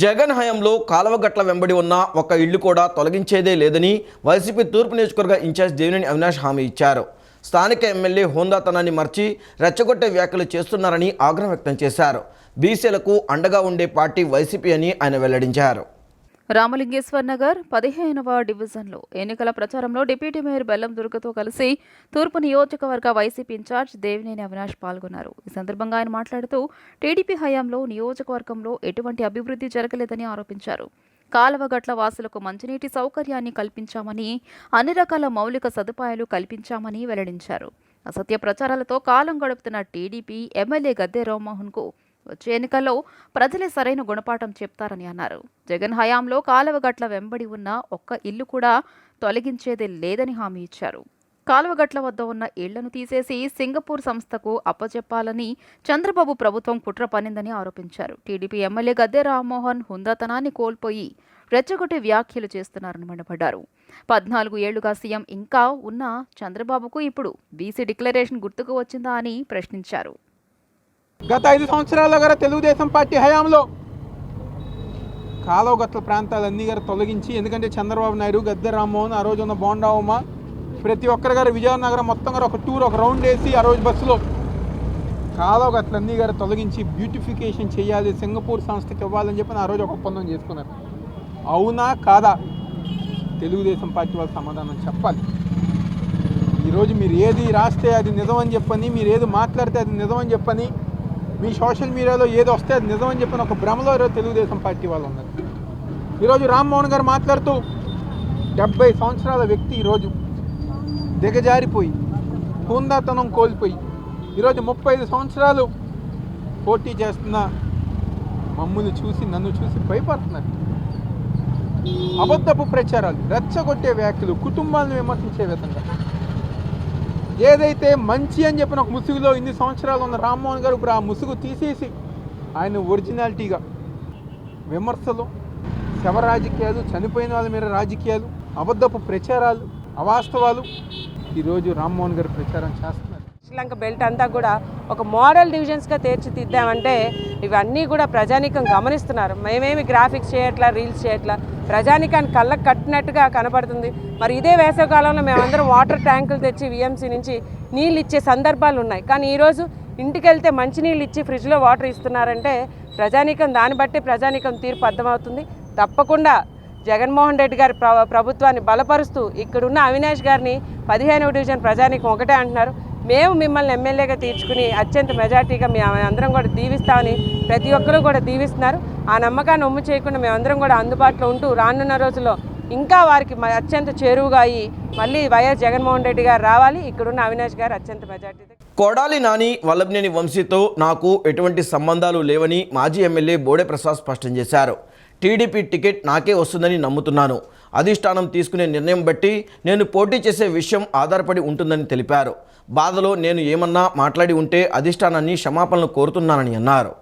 జగన్ హయాంలో కాలవగట్ల వెంబడి ఉన్న ఒక ఇల్లు కూడా తొలగించేదే లేదని వైసీపీ తూర్పు నియోజకవర్గ ఇన్ఛార్జ్ దేవినేని అవినాష్ హామీ ఇచ్చారు. స్థానిక ఎమ్మెల్యే హోందాతనాన్ని మర్చి రెచ్చగొట్టే వ్యాఖ్యలు చేస్తున్నారని ఆగ్రహం వ్యక్తం చేశారు. బీసీలకు అండగా ఉండే పార్టీ వైసీపీ అని ఆయన వెల్లడించారు. రామలింగేశ్వర్ నగర్ పదిహేనవ డివిజన్లో ఎన్నికల ప్రచారంలో డిప్యూటీ మేయర్ బెల్లం దుర్గతో కలిసి తూర్పు నియోజకవర్గ వైసీపీ ఇన్ఛార్జ్ దేవినేని అవినాష్ పాల్గొన్నారు. ఈ సందర్భంగా ఆయన మాట్లాడుతూ టీడీపీ హయాంలో నియోజకవర్గంలో ఎటువంటి అభివృద్ధి జరగలేదని ఆరోపించారు. కాలవగట్ల వాసులకు మంచినీటి సౌకర్యాన్ని కల్పించామని అన్ని రకాల మౌలిక సదుపాయాలు కల్పించామని వెల్లడించారు. అసత్య ప్రచారాలతో కాలం గడుపుతున్న టీడీపీ ఎమ్మెల్యే గద్దె రామ్మోహన్కు వచ్చే ఎన్నికల్లో ప్రజలే సరైన గుణపాఠం చెప్తారని అన్నారు. జగన్ హయాంలో కాలువగట్ల వెంబడి ఉన్న ఒక్క ఇల్లు కూడా తొలగించేదే లేదని హామీ ఇచ్చారు. కాలువగట్ల వద్ద ఉన్న ఇళ్ళను తీసేసి సింగపూర్ సంస్థకు అప్పచెప్పాలని చంద్రబాబు ప్రభుత్వం కుట్ర పనిందని ఆరోపించారు. టీడీపీ ఎమ్మెల్యే గద్దె రామ్మోహన్ హుందాతనాన్ని కోల్పోయి రెచ్చగొట్టి వ్యాఖ్యలు చేస్తున్నారని మండిపడ్డారు. పద్నాలుగు ఏళ్ళుగా సీఎం ఇంకా ఉన్న చంద్రబాబుకు ఇప్పుడు బీసీ డిక్లరేషన్ గుర్తుకు వచ్చిందా అని ప్రశ్నించారు. గత ఐదు సంవత్సరాల గారు తెలుగుదేశం పార్టీ హయాంలో కాలువగట్ల ప్రాంతాలన్నీ గారు తొలగించి ఎందుకంటే చంద్రబాబు నాయుడు గద్దె రామ్మోహన్ ఆ రోజు ఉన్న బోండావమ్మ ప్రతి ఒక్కరి గారు విజయనగరం మొత్తం గారు ఒక టూర్ ఒక రౌండ్ వేసి ఆ రోజు బస్సులో కాలువగట్లన్నీ గారు తొలగించి బ్యూటిఫికేషన్ చేయాలి సింగపూర్ సంస్థకి ఇవ్వాలని చెప్పి ఆ రోజు ఒక ఒప్పందం చేసుకున్నారు. అవునా కాదా? తెలుగుదేశం పార్టీ వాళ్ళు సమాధానం చెప్పాలి. ఈరోజు మీరు ఏది రాస్తే అది నిజమని చెప్పని మీరు ఏది మాట్లాడితే అది నిజమని చెప్పని మీ సోషల్ మీడియాలో ఏది వస్తే అది నిజమని చెప్పిన ఒక భ్రమలో ఈరోజు తెలుగుదేశం పార్టీ వాళ్ళు ఉన్నారు. ఈరోజు రామ్మోహన్ గారు మాట్లాడుతూ డెబ్బై సంవత్సరాల వ్యక్తి ఈరోజు దిగజారిపోయి హుందాతనం కోల్పోయి ఈరోజు ముప్పై ఐదు సంవత్సరాలు పోటీ చేస్తున్న మమ్మల్ని చూసి నన్ను చూసి భయపడుతున్నారు. అబద్ధపు ప్రచారాలు రెచ్చగొట్టే వ్యాఖ్యలు కుటుంబాలను విమర్శించే విధంగా. ఏదైతే మంచి అని చెప్పిన ఒక ముసుగులో ఇన్ని సంవత్సరాలు ఉన్న రామ్మోహన్ గారు ఇప్పుడు ఆ ముసుగు తీసేసి ఆయన ఒరిజినాలిటీగా విమర్శలు శవ రాజకీయాలు చనిపోయిన వాళ్ళ మీద రాజకీయాలు అబద్ధపు ప్రచారాలు అవాస్తవాలు ఈరోజు రామ్మోహన్ గారు ప్రచారం చేస్తారు శ్రీలంక బెల్ట్ అంతా కూడా ఒక మోడల్ డివిజన్స్గా తీర్చిదిద్దామంటే ఇవన్నీ కూడా ప్రజానీకం గమనిస్తున్నారు. మేమేమి గ్రాఫిక్స్ చేయట్లా రీల్స్ చేయట్లా ప్రజానీకాన్ని కళ్ళకు కట్టినట్టుగా కనపడుతుంది. మరి ఇదే వేసవికాలంలో మేమందరం వాటర్ ట్యాంకులు తెచ్చి విఎంసీ నుంచి నీళ్ళు ఇచ్చే సందర్భాలు ఉన్నాయి. కానీ ఈరోజు ఇంటికి వెళ్తే మంచినీళ్ళు ఇచ్చి ఫ్రిడ్జ్లో వాటర్ ఇస్తున్నారంటే ప్రజానీకం దాన్ని బట్టి ప్రజానీకం తీర్పు అర్థమవుతుంది. తప్పకుండా జగన్మోహన్ రెడ్డి గారి ప్ర- ప్రభుత్వాన్ని బలపరుస్తూ ఇక్కడున్న అవినాష్ గారిని పదిహేనవ డివిజన్ ప్రజానీకం ఒకటే అంటున్నారు. మేము మిమ్మల్ని ఎమ్మెల్యేగా తీర్చుకుని అత్యంత మెజార్టీగా మేము అందరం కూడా దీవిస్తామని ప్రతి ఒక్కరూ కూడా దీవిస్తున్నారు. ఆ నమ్మకాన్ని ఒమ్ము చేయకుండా మేమందరం కూడా అందుబాటులో ఉంటూ రానున్న రోజుల్లో ఇంకా వారికి మ- అత్యంత చేరువుగా అయ్యి మళ్ళీ వైఎస్ జగన్మోహన్ రెడ్డి గారు రావాలి. ఇక్కడున్న అవినాష్ గారు అత్యంత మెజార్టీ. కొడాలి నాని వల్లభనేని వంశీతో నాకు ఎటువంటి సంబంధాలు లేవని మాజీ ఎమ్మెల్యే బోడే ప్రసాద్ స్పష్టం చేశారు. టీడీపీ టికెట్ నాకే వస్తుందని నమ్ముతున్నాను. అధిష్టానం తీసుకునే నిర్ణయం బట్టి నేను పోటీ చేసే విషయం ఆధారపడి ఉంటుందని తెలిపారు. బాధలో నేను ఏమన్నా మాట్లాడి ఉంటే అధిష్టానాన్ని క్షమాపణలు కోరుతున్నానని అన్నారు.